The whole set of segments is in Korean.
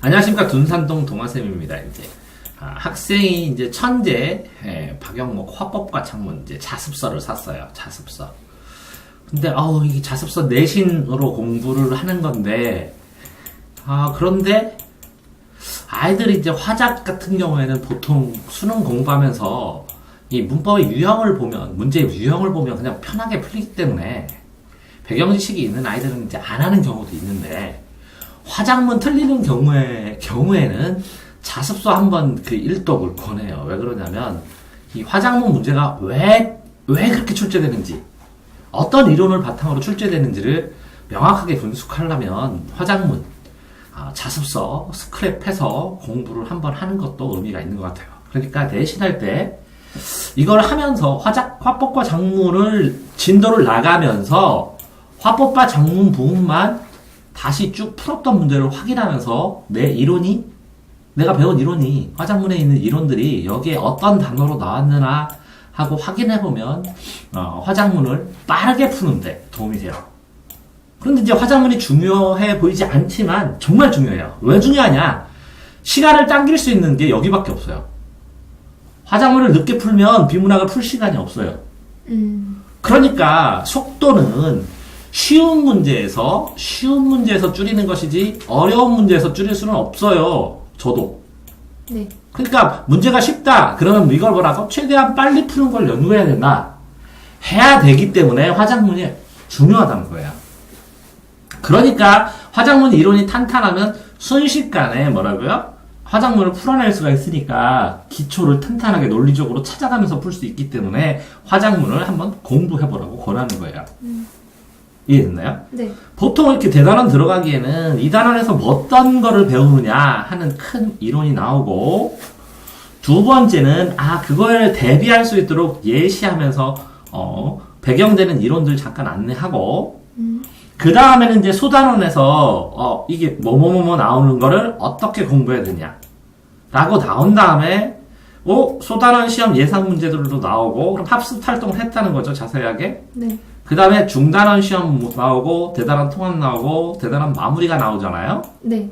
안녕하십니까 둔산동 동아쌤입니다. 이제 아, 학생이 이제 천재 예, 박영목 화법과 창문 이제 자습서를 샀어요. 자습서. 근데 아우 이게 자습서 내신으로 공부를 하는 건데 아 그런데 아이들이 이제 화작 같은 경우에는 보통 수능 공부하면서 이 문법의 유형을 보면 문제의 유형을 보면 그냥 편하게 풀리기 때문에 배경 지식이 있는 아이들은 이제 안 하는 경우도 있는데 화작문 틀리는 경우에 경우에는 자습서 한번 그 일독을 권해요. 왜 그러냐면 이 화작문 문제가 왜 왜 그렇게 출제되는지 어떤 이론을 바탕으로 출제되는지를 명확하게 분석하려면 화작문 아, 자습서 스크랩해서 공부를 한번 하는 것도 의미가 있는 것 같아요. 그러니까 내신할 때 이걸 하면서 화작 화법과 작문을 진도를 나가면서 화법과 작문 부분만 다시 쭉 풀었던 문제를 확인하면서 내 이론이 내가 배운 이론이 화작문에 있는 이론들이 여기에 어떤 단어로 나왔느나 하고 확인해 보면 어, 화작문을 빠르게 푸는데 도움이 돼요. 그런데 이제 화작문이 중요해 보이지 않지만 정말 중요해요. 왜 중요하냐? 시간을 당길 수 있는 게 여기밖에 없어요. 화작문을 늦게 풀면 비문학을 풀 시간이 없어요. 음, 그러니까 속도는 쉬운 문제에서 쉬운 문제에서 줄이는 것이지 어려운 문제에서 줄일 수는 없어요. 저도. 네. 그러니까 문제가 쉽다. 그러면 이걸 뭐라고? 최대한 빨리 푸는 걸 연구해야 된다. 해야 되기 때문에 화작문이 중요하다는 거야. 그러니까 화작문 이론이 탄탄하면 순식간에 뭐라고요? 화작문을 풀어낼 수가 있으니까 기초를 탄탄하게 논리적으로 찾아가면서 풀 수 있기 때문에 화작문을 한번 공부해보라고 권하는 거예요. 이해됐나요? 네. 보통 이렇게 대단원 들어가기에는 이 단원에서 뭐 어떤 거를 배우느냐 하는 큰 이론이 나오고 두 번째는 아 그걸 대비할 수 있도록 예시하면서 어 배경되는 이론들 잠깐 안내하고 음, 그 다음에는 이제 소단원에서 어 이게 뭐뭐뭐뭐 나오는 거를 어떻게 공부해야 되냐 라고 나온 다음에 어 소단원 시험 예상 문제들도 나오고 그럼 합숙 활동을 했다는 거죠 자세하게 네. 그 다음에 중단원 시험 나오고 대단한 통합 나오고 대단한 마무리가 나오잖아요. 네.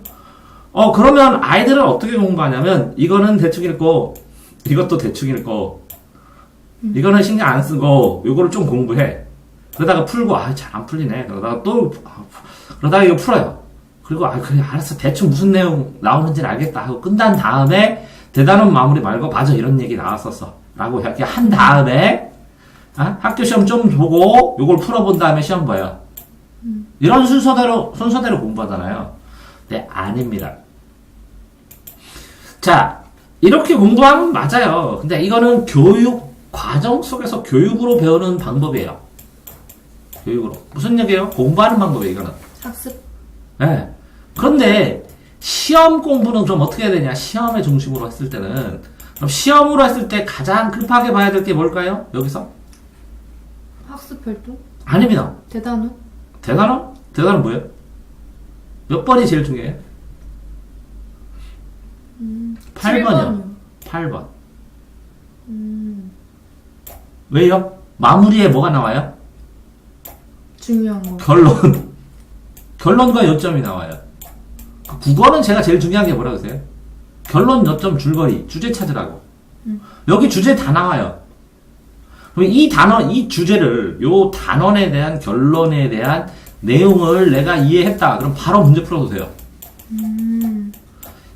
어 그러면 아이들은 어떻게 공부하냐면 이거는 대충 읽고 이것도 대충 읽고 이거는 신경 안 쓰고 이거를 좀 공부해. 그러다가 풀고 아 잘 안 풀리네. 그러다가 또 아, 푸- 그러다가 이거 풀어요. 그리고 아 그래 알았어 대충 무슨 내용 나오는지는 알겠다 하고 끝난 다음에 대단한 마무리 말고 맞아 이런 얘기 나왔었어. 라고 이렇게 한 다음에 아? 학교 시험 좀 보고 요걸 풀어본 다음에 시험 봐요. 이런 순서대로 순서대로 공부하잖아요. 네, 아닙니다. 자, 이렇게 공부하면 맞아요. 근데 이거는 교육 과정 속에서 교육으로 배우는 방법이에요. 교육으로. 무슨 얘기예요? 공부하는 방법이에요, 이거는. 학습. 네. 그런데 시험 공부는 그럼 어떻게 해야 되냐? 시험의 중심으로 했을 때는 그럼 시험으로 했을 때 가장 급하게 봐야 될 게 뭘까요? 여기서? 학습 활동. 아닙니다. 대단원. 대단원? 대단원 뭐예요? 몇 번이 제일 중요해요? 음, 8번이요. 7번이요. 8번. 음, 왜요? 마무리에 뭐가 나와요? 중요한 거. 결론. 결론과 요점이 나와요. 그 국어는 제가 제일 중요한 게 뭐라고 하세요? 결론, 요점, 줄거리, 주제 찾으라고. 여기 주제 다 나와요. 이 단원, 이 주제를, 요 단원에 대한 결론에 대한 내용을 내가 이해했다. 그럼 바로 문제 풀어도 돼요. 음,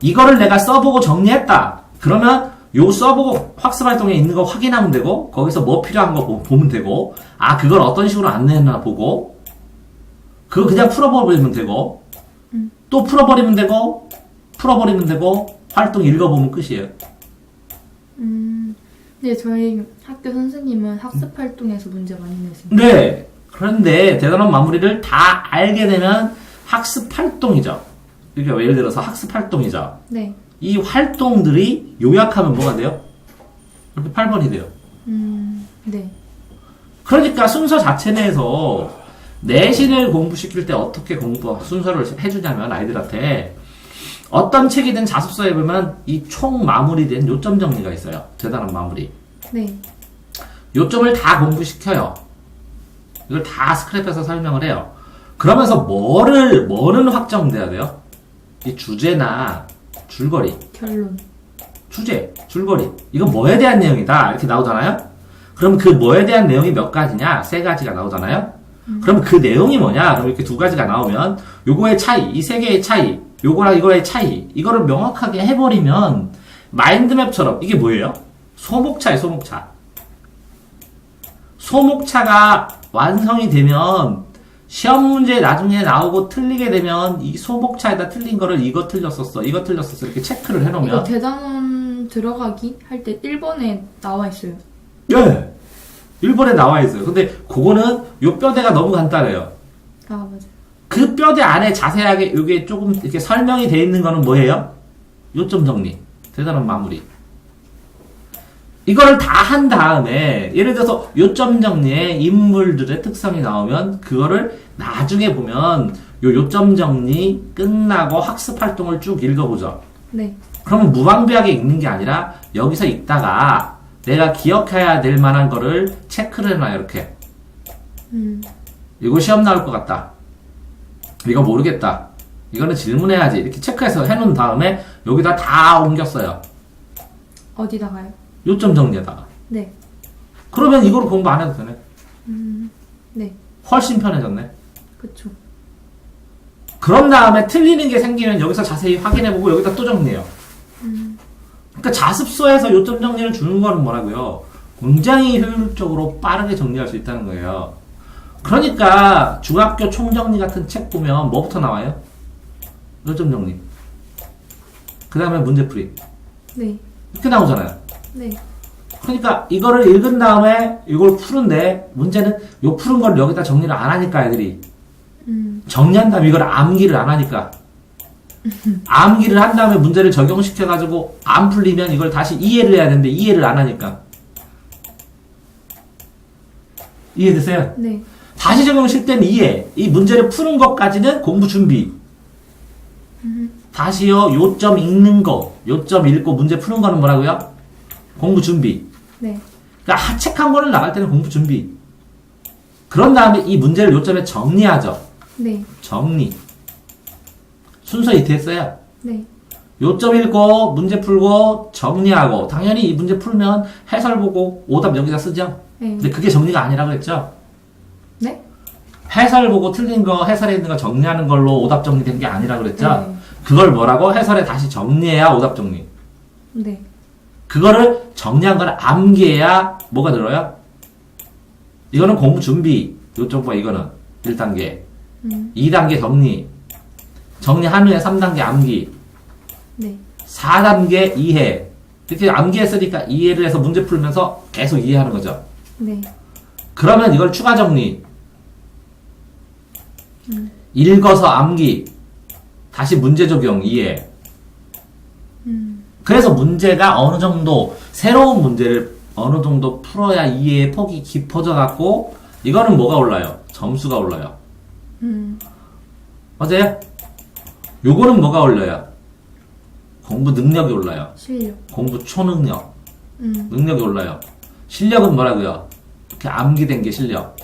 이거를 내가 써보고 정리했다. 그러면 요 써보고 학습 활동에 있는 거 확인하면 되고 거기서 뭐 필요한 거 보- 보면 되고 아 그걸 어떤 식으로 안내했나 보고 그거 그냥 풀어버리면 되고 또 풀어버리면 되고 풀어버리면 되고 활동 읽어보면 끝이에요. 음. 네, 저희 학교 선생님은 학습 활동에서 문제 많이 내세요. 네. 그런데 대단한 마무리를 다 알게 되면 학습 활동이죠. 그러니까 예를 들어서 학습 활동이죠. 네. 이 활동들이 요약하면 뭐가 돼요? 이렇게 8번이 돼요. 음, 네. 그러니까 순서 자체 내에서 내신을 공부시킬 때 어떻게 공부 순서를 해주냐면 아이들한테 어떤 책이든 자습서에 보면 이 총 마무리된 요점 정리가 있어요. 대단한 마무리. 네. 요점을 다 공부시켜요. 이걸 다 스크랩해서 설명을 해요. 그러면서 뭐를 뭐는 확정돼야 돼요? 이 주제나 줄거리, 결론. 주제, 줄거리. 이건 뭐에 대한 내용이다. 이렇게 나오잖아요? 그럼 그 뭐에 대한 내용이 몇 가지냐? 세 가지가 나오잖아요? 그럼 그 내용이 뭐냐? 그럼 이렇게 두 가지가 나오면 요거의 차이, 이 세 개의 차이, 요거랑 이거의 차이, 이거를 명확하게 해버리면 마인드맵처럼 이게 뭐예요? 소목차예요, 소목차. 소목차가 완성이 되면 시험 문제 나중에 나오고 틀리게 되면 이 소목차에다 틀린 거를 이거 틀렸었어, 이거 틀렸었어 이렇게 체크를 이거 해놓으면 대단원 들어가기 할 때 1번에 나와 있어요. 예, 일본에 나와 있어요. 근데 그거는 요 뼈대가 너무 간단해요. 아, 맞아요. 그 뼈대 안에 자세하게 이게 조금 이렇게 설명이 돼 있는 거는 뭐예요? 요점 정리. 대단한 마무리. 이거를 다한 다음에 예를 들어서 요점 정리에 인물들의 특성이 나오면 그거를 나중에 보면 요 요점 정리 끝나고 학습 활동을 쭉 읽어보죠. 네. 그러면 무방비하게 읽는 게 아니라 여기서 읽다가 내가 기억해야 될 만한 거를 체크를 해놔요 이렇게. 음, 이거 시험 나올 것 같다. 이거 모르겠다. 이거는 질문해야지. 이렇게 체크해서 해놓은 다음에 여기다 다 옮겼어요. 어디다가요? 요점 정리에다가. 네. 그러면 이거로 공부 안 해도 되네. 네. 훨씬 편해졌네. 그쵸. 그런 다음에 틀리는 게 생기면 여기서 자세히 확인해보고 여기다 또 정리해요. 그러니까 자습서에서 요점 정리를 주는 거는 뭐라고요? 굉장히 효율적으로 빠르게 정리할 수 있다는 거예요. 그러니까 중학교 총정리 같은 책 보면 뭐부터 나와요? 요점 정리. 그 다음에 문제풀이. 네. 이렇게 나오잖아요. 네. 그러니까 이거를 읽은 다음에 이걸 푸는데 문제는 요 푸른 걸 여기다 정리를 안 하니까 애들이 음, 정리한 다음에 이걸 암기를 안 하니까 암기를 한 다음에 문제를 적용시켜 가지고 안 풀리면 이걸 다시 이해를 해야 되는데 이해를 안 하니까 이해되세요? 네. 다시 적용 실 때는 이해 이 문제를 푸는 것까지는 공부 준비 다시요 요점 읽는 거 요점 읽고 문제 푸는 거는 뭐라고요? 공부 준비 네. 그러니까 하책한 거를 나갈 때는 공부 준비 그런 다음에 이 문제를 요점에 정리하죠 네. 정리. 순서 이태했어요. 네. 요점 읽고 문제 풀고 정리하고 당연히 이 문제 풀면 해설 보고 오답 여기다 쓰죠. 네. 근데 그게 정리가 아니라 그랬죠. 네? 해설 보고 틀린 거 해설에 있는 거 정리하는 걸로 오답 정리된 게 아니라 그랬죠. 네. 그걸 뭐라고 해설에 다시 정리해야 오답 정리. 네. 그거를 정리한 거를 암기해야 뭐가 들어요? 이거는 공부 준비. 요쪽과 이거는 1단계. 음, 2단계 정리. 정리한 후에 3단계 암기. 네. 4단계 이해. 이렇게 암기했으니까 이해를 해서 문제 풀면서 계속 이해하는 거죠. 네. 그러면 이걸 추가 정리. 읽어서 암기. 다시 문제 적용 이해. 음, 그래서 문제가 어느 정도 새로운 문제를 어느 정도 풀어야 이해의 폭이 깊어져 갖고 이거는 뭐가 올라요? 점수가 올라요. 음, 맞아요? 요거는 뭐가 올라요? 공부 능력이 올라요. 실력. 공부 초능력. 음, 능력이 올라요. 실력은 뭐라고요? 이렇게 암기된 게 실력.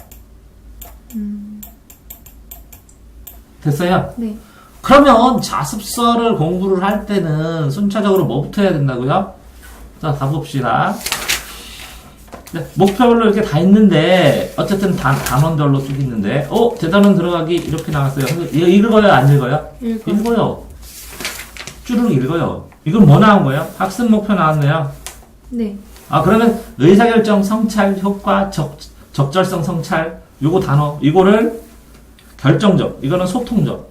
됐어요? 네. 그러면 자습서를 공부를 할 때는 순차적으로 뭐부터 해야 된다고요? 자, 가봅시다. 네, 목표별로 이렇게 다 있는데, 어쨌든 단, 단원별로 쭉 있는데, 어? 대단원 들어가기 이렇게 나왔어요. 이거 읽어요? 안 읽어요? 읽어. 읽어요. 쭈르륵 읽어요. 이건 뭐 나온 거예요? 학습 목표 나왔네요. 네. 아 그러면 의사결정 성찰 효과 적, 적절성 성찰 요거 단어 이거를 결정적 이거는 소통적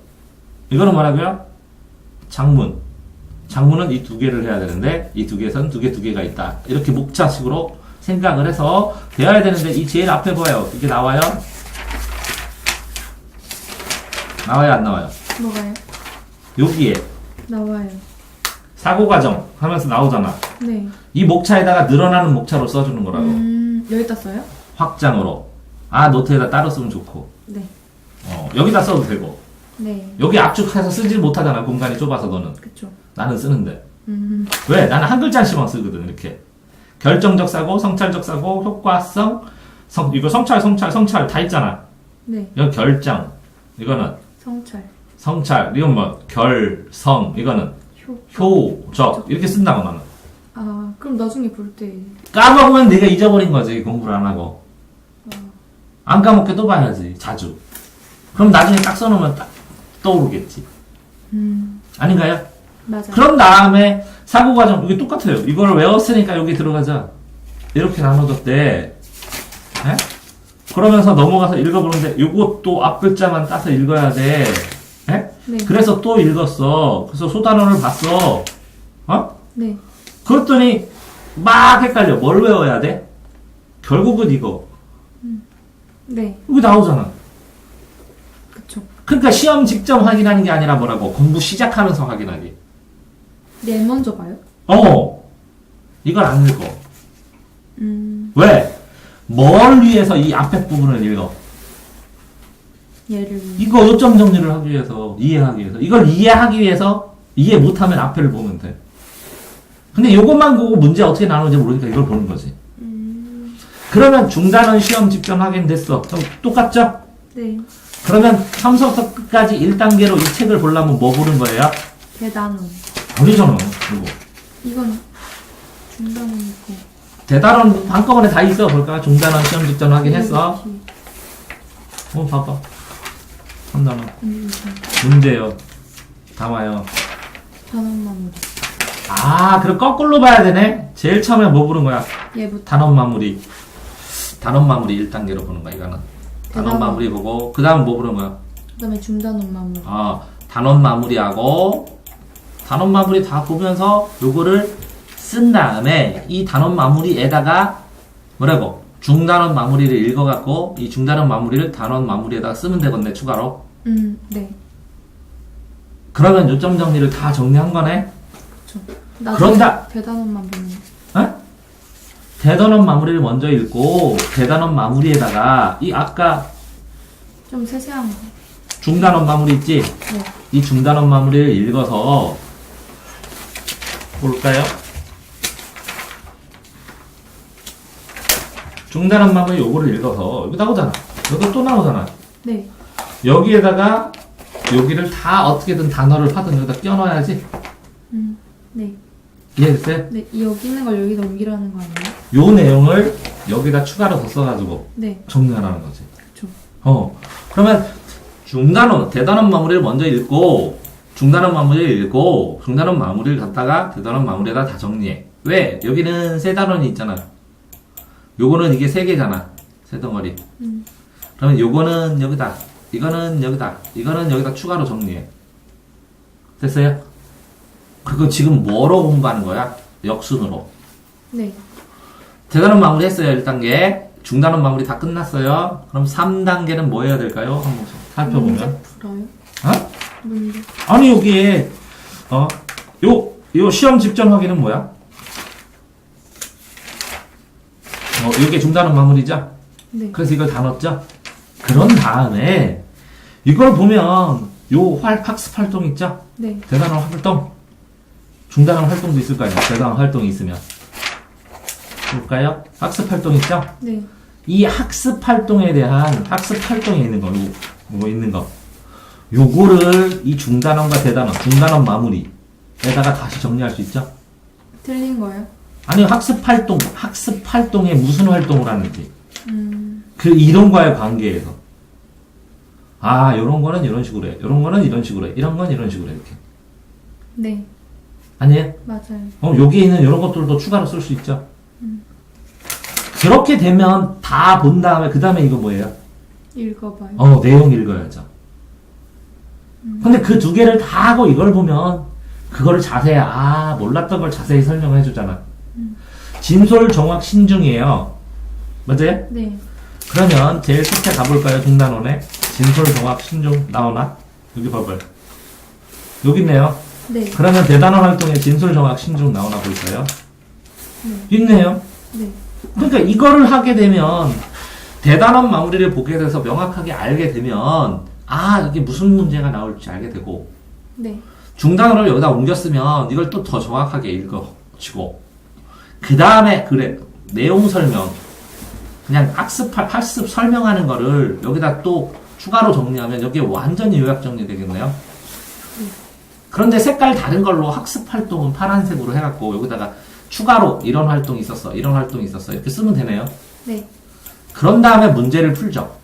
이거는 뭐라고요? 장문 장문은 이 두 개를 해야 되는데 이 두 개에서는 두 개 두 개가 있다 이렇게 목차식으로 생각을 해서 배워야 되는데 이 제일 앞에 봐요 이게 나와요? 나와요 안 나와요? 뭐가요? 여기에 나와요. 사고 과정 하면서 나오잖아 네. 이 목차에다가 늘어나는 목차로 써주는 거라고 음, 여기다 써요? 확장으로 아 노트에다 따로 쓰면 좋고 네. 어, 여기다 써도 되고 네. 여기 압축해서 쓰질 못하잖아 공간이 좁아서 너는 그쵸. 나는 쓰는데 음, 왜 나는 한 글자씩만 쓰거든 이렇게 결정적 사고 성찰적 사고 효과성 성 이거 성찰 성찰 성찰 다 있잖아 네. 여기 결정 이거는 성찰. 성찰, 이건 뭐, 결, 성, 이거는 효. 효적, 이렇게 쓴다고 나는. 아, 그럼 나중에 볼 때. 까먹으면 내가 잊어버린 거지, 공부를 안 하고. 안 까먹게 또 봐야지, 자주. 그럼 나중에 딱 써놓으면 딱 떠오르겠지. 음, 아닌가요? 맞아요. 그런 다음에 사고 과정, 이게 똑같아요. 이걸 외웠으니까 여기 들어가자. 이렇게 나눠졌대. 에? 그러면서 넘어가서 읽어보는데, 요것도 앞 글자만 따서 읽어야 돼. 에? 네. 그래서 또 읽었어. 그래서 소단원을 봤어. 어? 네. 그랬더니 막 헷갈려. 뭘 외워야 돼? 결국은 이거. 네. 여기 나오잖아. 그러니까 시험 직접 확인하는 게 아니라 뭐라고? 공부 시작하면서 확인하기. 네, 먼저 봐요. 어. 이걸 안 읽어. 음, 왜? 뭘 위해서 이 앞에 부분을 읽어? 예를. 이거 요점 정리를 하기 위해서, 이해하기 위해서. 이걸 이해하기 위해서 이해 못하면 앞에를 보면 돼. 근데 요것만 보고 문제 어떻게 나누는지 모르니까 이걸 보는 거지. 음, 그러면 중단원 시험 직전 확인됐어. 그럼 똑같죠? 네. 그러면 처음부터 끝까지 1단계로 이 책을 보려면 뭐 보는 거예요? 대단원. 아니잖아, 이거. 이건 중단원이고. 대단원 한꺼번에 다 있어. 볼까? 중단원 시험 직전 확인했어. 어, 봐봐. 3단원. 음, 문제요. 담아요. 단원 마무리. 아, 그럼 거꾸로 봐야 되네? 제일 처음에 뭐 보는 거야? 얘부터. 단원 마무리. 단원 마무리 1단계로 보는 거야, 이거는. 단원. 마무리 보고, 그 다음 뭐 보는 거야? 그 다음에 중단원 마무리. 아, 단원 마무리하고, 단원 마무리 다 보면서 요거를 쓴 다음에 이 단원 마무리에다가 뭐라고? 중단원 마무리를 읽어갖고 이 중단원 마무리를 단원 마무리에다가 쓰면 되겠네, 추가로. 음, 네. 그러면 요점 정리를 다 정리한 거네? 그쵸. 나중에 그런다. 대단원만 보면. 어? 대단원 마무리를 먼저 읽고, 대단원 마무리에다가 이 아까 좀 세세한 거. 중단원 마무리 있지? 네. 이 중단원 마무리를 읽어서 볼까요? 중단원 마무리 요거를 읽어서 여기 나오잖아. 여기 또 나오잖아. 네. 여기에다가 여기를 다 어떻게든 단어를 하든 여기다 끼워 넣어야지. 음, 네. 이해됐어요? 네. 이 여기 있는 걸 여기다 옮기라는 거 아니에요? 요 내용을 여기다 추가로 더 써가지고 네. 정리하라는 거지. 그쵸. 어. 그러면 중단원, 대단원 마무리를 먼저 읽고, 중단원 마무리를 읽고, 중단원 마무리를 갖다가 대단원 마무리에다 다 정리해. 왜? 여기는 세 단원이 있잖아. 요거는 이게 세 개잖아. 세 덩어리. 음. 그러면 요거는 여기다. 이거는 여기다. 이거는 여기다 추가로 정리해. 됐어요? 그거 지금 뭐로 공부하는 거야? 역순으로. 네. 대단원 마무리 했어요, 1단계. 중단원 마무리 다 끝났어요. 그럼 3단계는 뭐 해야 될까요? 한번 살펴보면. 문제 풀어요? 어? 문제. 아니, 여기에, 어, 요, 요 시험 직전 확인은 뭐야? 어, 요게 중단원 마무리죠? 네. 그래서 이걸 다 넣었죠? 그런 다음에, 이걸 보면, 요 활, 학습 활동 있죠? 네. 대단원 활동. 중단원 활동도 있을 거 아니에요? 대단원 활동이 있으면. 볼까요? 학습 활동 있죠? 네. 이 학습 활동에 대한 학습 활동에 있는 거, 요, 뭐 있는 거. 요거를 이 중단원과 대단원, 중단원 마무리에다가 다시 정리할 수 있죠? 틀린 거예요? 아니, 학습 활동, 학습 활동에 무슨 활동을 하는지. 음, 그 이론과의 관계에서. 아, 요런 거는 이런 식으로 해. 요런 거는 이런 식으로 해. 이런 건 이런 식으로 해. 이렇게. 네. 아니에요? 맞아요. 어, 여기에 있는 이런 것들도 추가로 쓸 수 있죠? 그렇게 되면 다 본 다음에, 그 다음에 이거 뭐예요? 읽어봐요. 어, 내용 읽어야죠. 근데 그 두 개를 다 하고 이걸 보면, 그거를 자세히, 아, 몰랐던 걸 자세히 설명해 주잖아. 진솔, 정확, 신중이에요. 맞아요? 네. 그러면 제일 끝에 가볼까요? 중단원에. 진솔, 정확, 신중 나오나? 여기 봐봐요. 여기 있네요. 네. 그러면 대단원 활동에 진솔, 정확, 신중 나오나 볼까요? 있네요. 네. 그러니까 이거를 하게 되면 대단원 마무리를 보게 돼서 명확하게 알게 되면 아 이게 무슨 문제가 나올지 알게 되고 네. 중단어를 여기다 옮겼으면 이걸 또 더 정확하게 읽어지고 그 다음에 그래 내용 설명 그냥 학습 학습 설명하는 거를 여기다 또 추가로 정리하면 여기에 완전히 요약 정리되겠네요. 그런데 색깔 다른 걸로 학습 활동은 파란색으로 해갖고 여기다가 추가로 이런 활동이 있었어, 이런 활동이 있었어 이렇게 쓰면 되네요. 네. 그런 다음에 문제를 풀죠.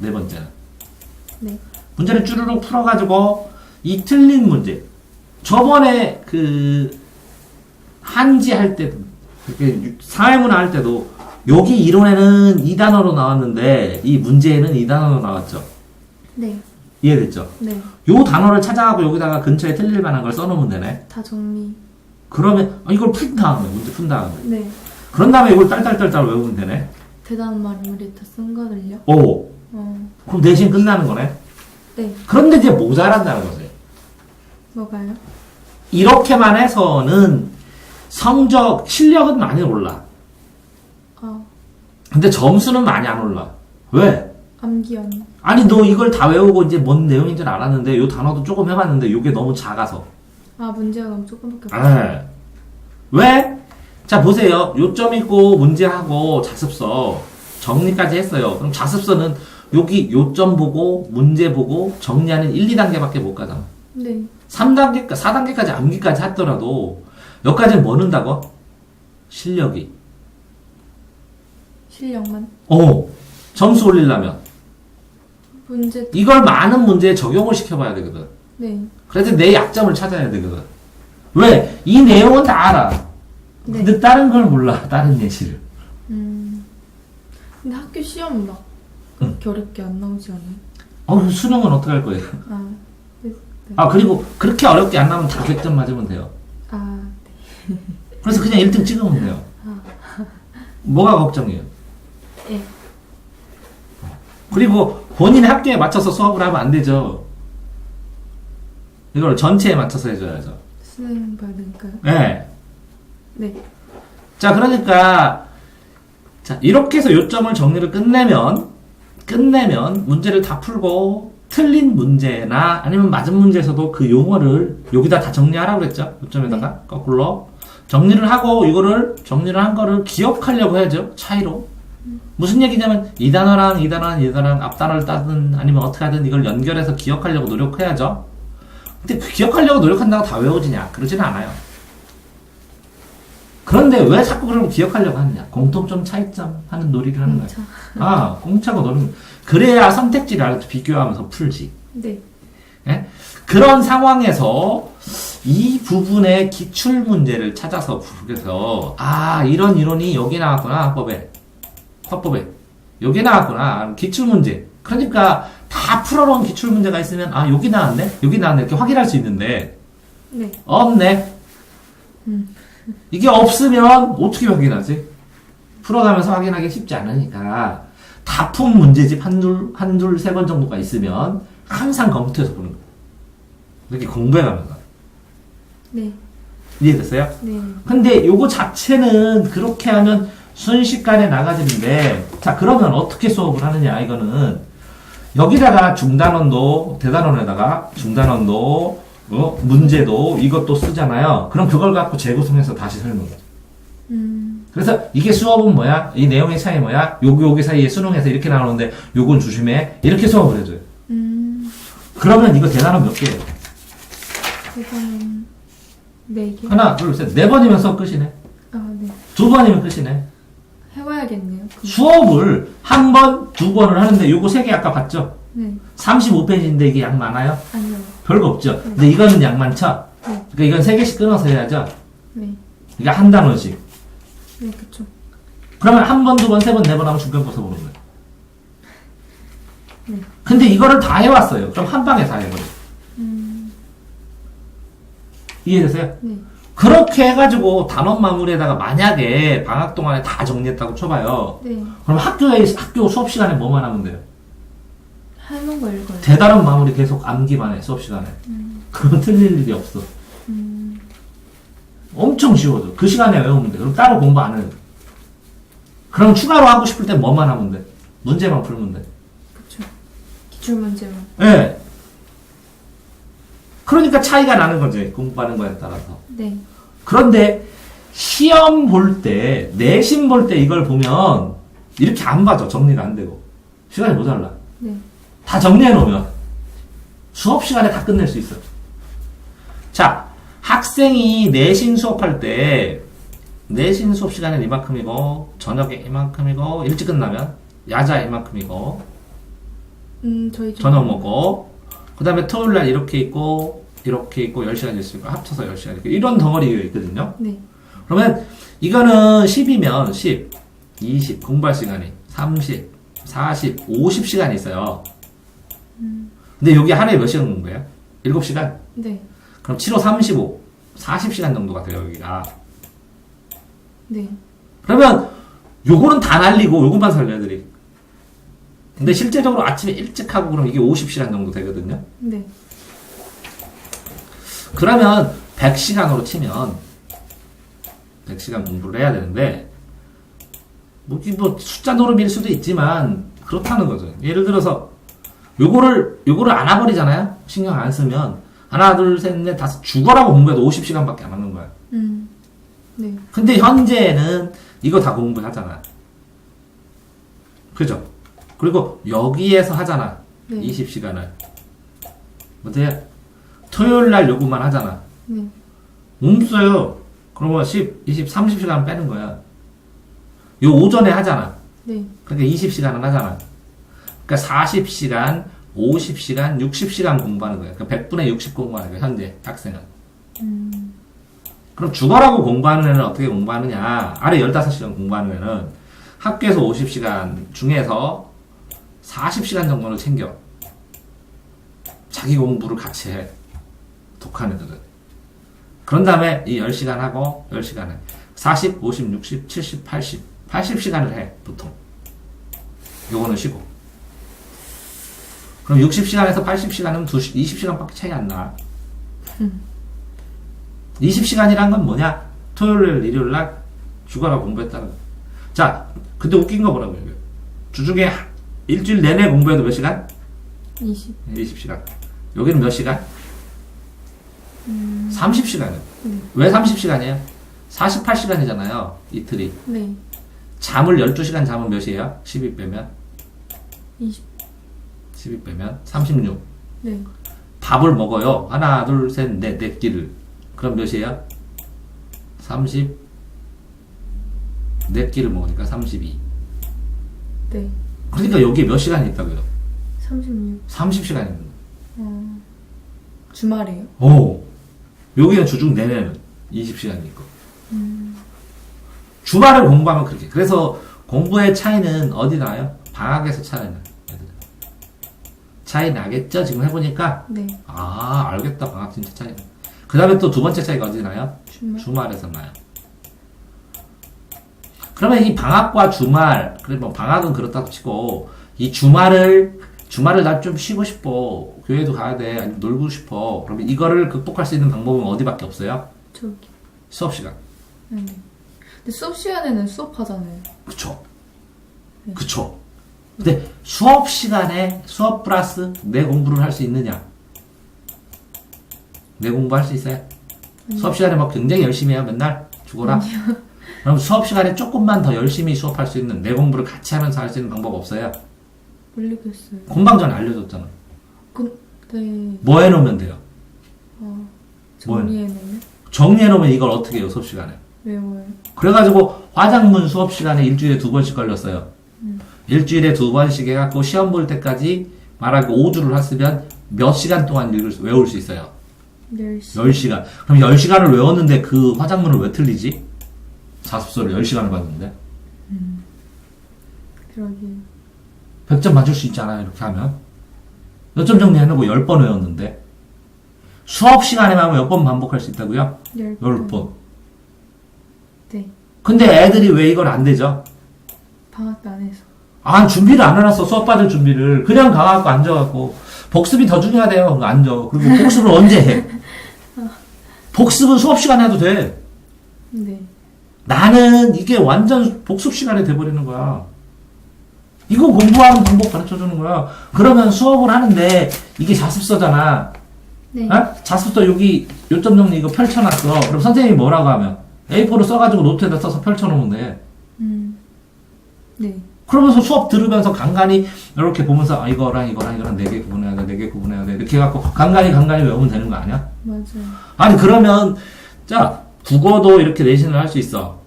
네 번째는. 네. 문제를 쭈르륵 풀어가지고 이 틀린 문제. 저번에 그 한지 할 때도 사회문화 할 때도 여기 이론에는 이 단어로 나왔는데 이 문제에는 이 단어로 나왔죠. 네. 이해됐죠? 네. 요 단어를 찾아가고 여기다가 근처에 틀릴 만한 걸 써놓으면 되네. 다 정리. 그러면 아, 이걸 푼 다음에 문제 푼 다음에 네. 그런 다음에 이걸 딸딸딸딸 외우면 되네. 대단한 말입니다. 쓴 거들요. 오 어. 그럼 내신 끝나는 거네. 네. 그런데 이제 모자란다는 거지. 뭐가요? 이렇게만 해서는 성적 실력은 많이 올라. 어. 근데 점수는 많이 안 올라. 왜? 암기연. 아니 너 이걸 다 외우고 이제 뭔 내용인 줄 알았는데 요 단어도 조금 해봤는데 요게 너무 작아서. 아 문제가 너무 조금밖에 없어. 에. 왜? 자 보세요. 요점 있고 문제하고 자습서 정리까지 했어요. 그럼 자습서는 여기 요점 보고 문제 보고 정리하는 1, 2단계밖에 못 가잖아. 네. 3단계, 4단계까지 암기까지 하더라도 여기까지는 뭐 넣는다고? 실력이. 실력만. 어, 점수 올리려면. 문제. 이걸 많은 문제에 적용을 시켜봐야 되거든. 네. 그래서 내 약점을 찾아야 되거든. 왜? 이 내용은 다 알아. 네. 근데 다른 걸 몰라. 다른 예시를. 음. 근데 학교 시험 막 그렇게 어렵게 안 나오지 않아요? 어, 수능은 어떻게 할 거예요? 아. 네. 아, 그리고 그렇게 어렵게 안 나면 다 100점 맞으면 돼요. 아. 그래서 그냥 1등 찍으면 돼요. 뭐가 걱정이에요? 예. 그리고 본인의 학교에 맞춰서 수업을 하면 안 되죠. 이걸 전체에 맞춰서 해줘야죠. 수능 되니까요. 네. 네. 자, 그러니까, 자, 이렇게 해서 요점을 정리를 끝내면, 끝내면 문제를 다 풀고, 틀린 문제나 아니면 맞은 문제에서도 그 용어를 여기다 다 정리하라고 그랬죠? 요점에다가, 거꾸로. 정리를 하고, 이거를, 정리를 한 거를 기억하려고 해야죠. 차이로. 무슨 얘기냐면, 이 단어랑 이 단어랑 이 단어랑 앞 단어를 따든 아니면 어떻게 하든 이걸 연결해서 기억하려고 노력해야죠. 근데 그 기억하려고 노력한다고 다 외워지냐? 그러지는 않아요. 그런데 왜 자꾸 그럼 기억하려고 하느냐? 공통점, 차이점 하는 놀이를 하는 거야. 공차. 아, 공차고 노는 거. 그래야 선택지를 알아서 비교하면서 풀지. 네. 예? 그런 상황에서 이 부분의 기출 문제를 찾아서 그래서 아 이런 이론이 여기 나왔구나 화법에 화법에 여기 나왔구나 기출 문제 그러니까 다 풀어놓은 기출 문제가 있으면 아 여기 나왔네 여기 나왔네 이렇게 확인할 수 있는데 네. 없네. 음. 이게 없으면 어떻게 확인하지? 풀어가면서 확인하기 쉽지 않으니까 다 푼 문제집 한둘, 한둘, 세번 정도가 있으면 항상 검토해서 보는 거예요. 이렇게 공부해가면서. 네. 이해됐어요? 네. 근데 요거 자체는 그렇게 하면 순식간에 나가지는데 자 그러면 어떻게 수업을 하느냐 이거는. 여기다가 중단원도 대단원에다가 중단원도 어, 문제도 이것도 쓰잖아요. 그럼 그걸 갖고 재구성해서 다시 설명해. 음. 그래서 이게 수업은 뭐야? 이 내용의 차이 뭐야? 요기 요기 사이에 수능에서 이렇게 나오는데 요건 조심해 이렇게 수업을 해줘요. 음. 그러면 이거 대단원 몇 개예요? 대단한 네 개. 하나 둘셋네 번이면 수업 끝이네. 아 네. 두 번이면 끝이네 해봐야겠네요. 그. 수업을 한 번, 두 번을 하는데 요거 세 개 아까 봤죠? 네. 35페이지인데 이게 양 많아요? 아니요. 별거 없죠? 근데 이거는 양 많죠? 네. 그러니까 이건 세 개씩 끊어서 해야죠? 네. 이게 한 단원씩. 네 그쵸. 그러면 한 번, 두 번, 세 번, 네 번 하면 중간 고서 보는 거예요. 네. 근데 이거를 다 해왔어요. 그럼 한 방에 다 해버려. 음. 이해되세요? 네. 그렇게 해가지고 단원 마무리에다가 만약에 방학 동안에 다 정리했다고 쳐봐요. 네. 그럼 학교에, 학교 수업 시간에 뭐만 하면 돼요? 해놓은 거 읽어요. 대단원 마무리 계속 암기만 해, 수업 시간에. 그럼 틀릴 일이 없어. 음. 엄청 쉬워져. 그 시간에 외우면 돼. 그럼 따로 공부 안 해도 돼. 그럼 추가로 하고 싶을 때 뭐만 하면 돼? 문제만 풀면 돼. 그쵸. 기출 문제만. 예. 그러니까 차이가 나는 거지. 공부하는 거에 따라서. 네. 그런데 시험 볼 때, 내신 볼 때 이걸 보면 이렇게 안 봐줘. 정리가 안 되고. 시간이 모자라. 네. 다 정리해 놓으면 수업 시간에 다 끝낼 수 있어. 자, 학생이 내신 수업할 때 내신 수업 시간은 이만큼이고 저녁에 이만큼이고 일찍 끝나면 야자 이만큼이고 음, 저희 좀- 저녁 먹고 그 다음에 토요일 날 이렇게 있고 이렇게 있고 10시간 있으니까 합쳐서 10시간 있고 이런 덩어리가 있거든요. 네. 그러면 이거는 10이면 10, 20 공부할 시간이 30, 40, 50시간이 있어요. 근데 여기 하루에 몇 시간 공부해요? 7시간? 네. 그럼 7호 35, 40시간 정도가 돼요, 여기가. 네. 그러면 요거는 다 날리고 요것만 살려 애들이. 근데 실제적으로 아침에 일찍 하고 그러면 이게 50시간 정도 되거든요. 네. 그러면 100시간으로 치면 100시간 공부를 해야 되는데 뭐, 뭐 숫자 노름일 수도 있지만 그렇다는 거죠. 예를 들어서 요거를 요거를 안 와버리잖아요. 신경 안 쓰면 하나 둘셋넷 다섯 죽어라고 공부해도 50시간밖에 안 하는 거야. 음. 네. 근데 현재는 이거 다 공부하잖아. 그죠? 그리고 여기에서 하잖아. 네. 20시간을. 어때요? 토요일 날 요구만 하잖아. 네. 없어요. 그러면 10, 20, 30시간 빼는 거야. 요 오전에 하잖아. 네. 그러니까 20시간은 하잖아. 그러니까 40시간, 50시간, 60시간 공부하는 거야. 그러니까 100분의 60 공부하는 거야, 현재 학생은. 음. 그럼 죽어라고 공부하는 애는 어떻게 공부하느냐? 아래 15시간 공부하는 애는 학교에서 50시간 중에서 40시간 정도를 챙겨. 자기 공부를 같이 해. 독한 애들은. 그런 다음에 이 10시간 하고 10시간 해. 40, 50, 60, 70, 80. 80시간을 해, 보통. 요거는 쉬고. 그럼 60시간에서 80시간은 2, 20시간밖에 차이 안 나. 20시간이란 건 뭐냐? 토요일, 일요일 날 죽어라 공부했다는 거. 자, 근데 웃긴 거 뭐라고요? 주중에 일주일 내내 공부해도 몇 시간? 20. 20시간. 여기는 몇 시간? 30시간이요. 왜 30시간이에요? 48시간이잖아요. 이틀이. 네. 잠을 12시간 자면 몇이에요? 12 빼면? 20. 12 빼면? 36. 네. 밥을 먹어요. 하나, 둘, 셋, 넷, 네 끼를. 그럼 몇이에요? 30. 네 끼를 먹으니까 32. 네. 그러니까 여기에 몇 시간이 있다고요? 36. 30시간이 있는. 어. 주말에요? 오. 여기는 주중 내내는 20시간이 있고. 주말을 공부하면 그렇게. 그래서 공부의 차이는 어디 나요? 방학에서 차이 나요. 차이 나겠죠? 지금 해보니까. 네. 아, 알겠다. 방학 진짜 차이 나. 그 다음에 또 두 번째 차이가 어디 나요? 주말. 주말에서 나요. 그러면 이 방학과 주말, 그래 뭐 방학은 그렇다고 치고 이 주말을 주말을 나 좀 쉬고 싶어, 교회도 가야 돼, 아니면 놀고 싶어. 그러면 이거를 극복할 수 있는 방법은 어디밖에 없어요? 저기. 수업 시간. 네. 근데 수업 시간에는 수업하잖아요. 그쵸? 그쵸? 근데 수업 시간에 수업 플러스 내 공부를 할 수 있느냐? 내 공부할 수 있어요? 수업 시간에 막 굉장히 열심히 해요, 맨날? 죽어라? 그럼 수업 시간에 조금만 더 열심히 수업할 수 있는 내 공부를 같이 하면서 할 수 있는 방법 없어요? 모르겠어요. 금방 전에 알려줬잖아. 그, 네. 뭐 해놓으면 돼요? 어. 정리해놓으면? 정리해놓으면 이걸 어떻게 해요, 수업 시간에? 외워요. 그래가지고 화작문 수업 시간에 일주일에 두 번씩 걸렸어요. 일주일에 두 번씩 해갖고 시험 볼 때까지 말하고 5주를 했으면 몇 시간 동안 읽을 수, 외울 수 있어요? 10시. 10시간. 그럼 10시간을 외웠는데 그 화작문을 왜 틀리지? 자습서를 10시간을 봤는데. 그러게요. 100점 맞을 수 있잖아요, 이렇게 하면. 몇 점 정리해놓고 10번 외웠는데. 수업 시간에만 몇 번 반복할 수 있다고요? 10번. 10번. 네. 근데 애들이 왜 이걸 안 되죠? 방학 때안 해서. 아, 준비를 안 해놨어, 수업 받을 준비를. 그냥 가갖고 앉아갖고. 복습이 더 중요하대요, 앉아. 그리고 복습을 언제 해? 복습은 수업 시간에 해도 돼. 네. 나는 이게 완전 복습 시간이 돼버리는 거야. 이거 공부하는 방법 가르쳐 주는 거야. 그러면 수업을 하는데 이게 자습서잖아. 네. 어? 자습서 여기 요점 정리 이거 펼쳐놨어. 그럼 선생님이 뭐라고 하면 A4로 써가지고 노트에다 써서 펼쳐놓으면 돼. 음. 네. 그러면서 수업 들으면서 간간히 이렇게 보면서 아, 이거랑 이거랑 이거랑 네 개 구분해야 돼, 네 개 구분해야 돼 이렇게 해갖고 간간히 간간히 외우면 되는 거 아니야? 맞아요. 아니 그러면 자 국어도 이렇게 내신을 할 수 있어.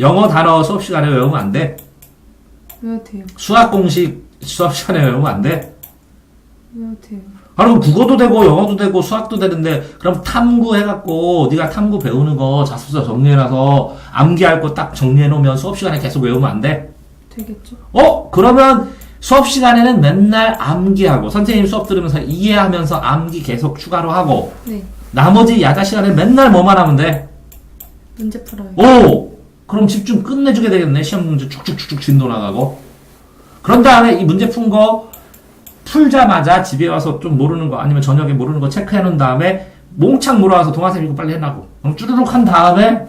영어 단어 수업 시간에 외우면 안 돼. 외워도 돼요. 수학 공식 수업 시간에 외우면 안 돼. 외워도 돼요. 아, 그럼 국어도 되고 영어도 되고 수학도 되는데 그럼 탐구 해갖고 네가 탐구 배우는 거 자습서 정리해놔서 암기할 거 딱 정리해놓으면 수업 시간에 계속 외우면 안 돼? 되겠죠? 어? 그러면 수업 시간에는 맨날 암기하고 선생님 수업 들으면서 이해하면서 암기 계속 추가로 하고 네. 나머지 야자 시간에 맨날 뭐만 하면 돼? 문제 풀어요. 오! 그럼 집중 끝내주게 되겠네. 시험 문제 쭉쭉쭉쭉 진도 나가고. 그런 다음에 이 문제 푼 거 풀자마자 집에 와서 좀 모르는 거 아니면 저녁에 모르는 거 체크해 놓은 다음에 몽창 물어와서 동화쌤 이거 빨리 해놔고. 그럼 쭈르륵 한 다음에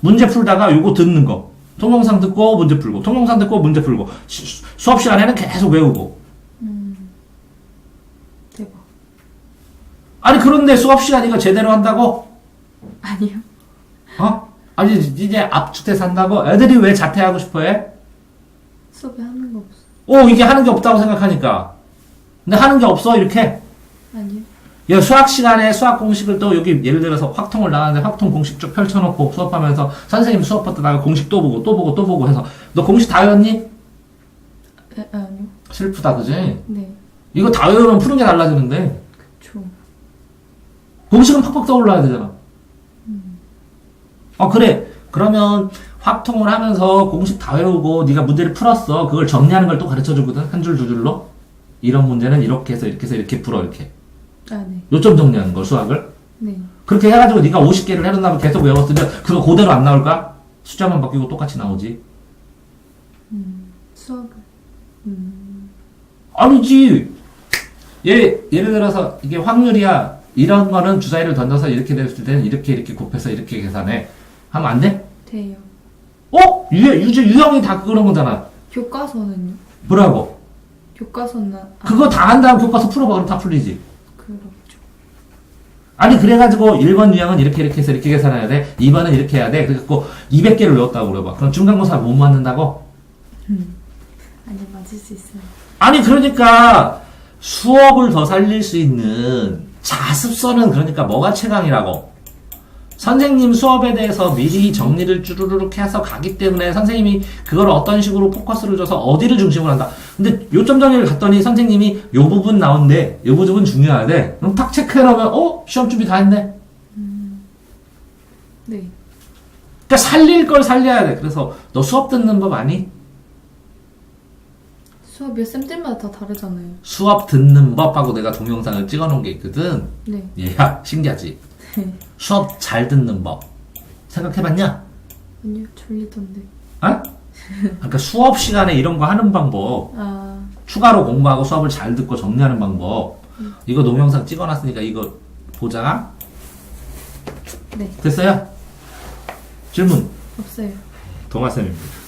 문제 풀다가 요거 듣는 거. 동영상 듣고 문제 풀고, 동영상 듣고 문제 풀고. 시- 수업 시간에는 계속 외우고. 대박. 아니, 그런데 수업 시간 이거 제대로 한다고? 아니요. 어? 아니, 이제 압축돼서 한다고? 애들이 왜 자퇴하고 싶어 해? 수업에 하는 거 없어. 오, 이게 하는 게 없다고 생각하니까. 근데 하는 게 없어, 이렇게. 아니요. 야, 수학 시간에 수학 공식을 또 여기 예를 들어서 확통을 나가는데 확통 공식 쭉 펼쳐놓고 수업하면서 선생님 수업 받다가 공식 또 보고 또 보고 또 보고 해서 너 공식 다 외웠니? 에, 아니요. 슬프다, 그지? 네. 이거 다 외우면 푸는 게 달라지는데 그쵸. 공식은 팍팍 떠올라야 되잖아. 어, 그래. 그러면 확통을 하면서 공식 다 외우고 네가 문제를 풀었어. 그걸 정리하는 걸 또 가르쳐 주거든. 한 줄 두 줄로. 이런 문제는 이렇게 해서 이렇게 해서 이렇게 풀어 이렇게. 아, 네. 요점 정리하는 걸 수학을. 네. 그렇게 해가지고 네가 50개를 해놓는다면 계속 외웠으면 그거 그대로 안 나올까? 숫자만 바뀌고 똑같이 나오지. 수업을. 아니지. 예, 예를 들어서 이게 확률이야. 이런 거는 주사위를 던져서 이렇게 됐을 때는 이렇게 이렇게 곱해서 이렇게 계산해. 하면 안 돼? 돼요. 어? 유, 유제, 유형이 다 그런 거잖아. 교과서는요? 뭐라고? 교과서는 아, 그거 다 한 다음 교과서 풀어봐. 그럼 다 풀리지. 그렇죠. 아니, 그래가지고 1번 유형은 이렇게 이렇게 해서 이렇게 계산해야 돼. 2번은 이렇게 해야 돼. 그래갖고 200개를 외웠다고 그래봐. 그럼 중간고사 못 맞는다고? 아니 맞을 수 있어요. 아니 그러니까 수업을 더 살릴 수 있는 자습서는 그러니까 뭐가 최강이라고 선생님 수업에 대해서 미리 정리를 쭈루루룩 해서 가기 때문에 선생님이 그걸 어떤 식으로 포커스를 줘서 어디를 중심으로 한다 근데 요점 정리를 갔더니 선생님이 요 부분 나온대 요 부분 중요하대 그럼 탁 체크해놓으면 어? 시험 준비 다 했네 네. 그러니까 살릴 걸 살려야 돼 그래서 너 수업 듣는 법 아니? 수업이 쌤들마다 다 다르잖아요. 수업 듣는 법하고 내가 동영상을 찍어놓은 게 있거든 네. 얘야 신기하지? 네. 수업 잘 듣는 법 생각해봤냐? 아니요 졸리던데. 어? 그러니까 수업 시간에 이런 거 하는 방법 아 추가로 공부하고 수업을 잘 듣고 정리하는 방법 이거 동영상 찍어놨으니까 이거 보자 네. 됐어요? 질문 없어요. 동아쌤입니다